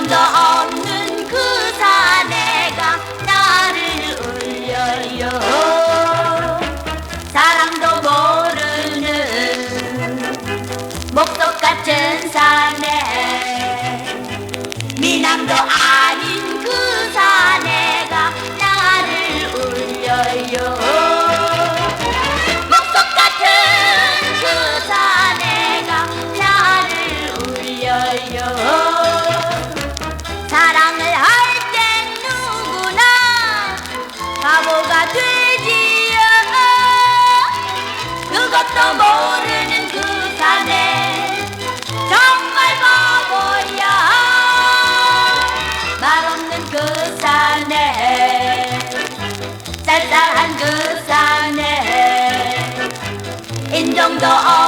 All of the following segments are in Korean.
인정도 없는 그 사내가 나를 울려요. 사랑도 모르는 목석 같은 사내 바보가 되지요 그것도 모르는 그 사내 정말 바보야. 말 없는 그 사내 쌀쌀한 그 사내 인정도 없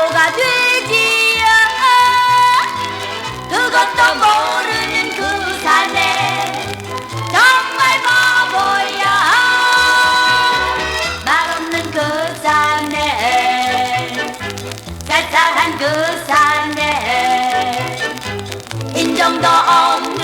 바보가 되지요? 그것도 모르는 그 사내 정말 바보야 말 없는 그 사내 쌀쌀한 그 사내 인정도 없는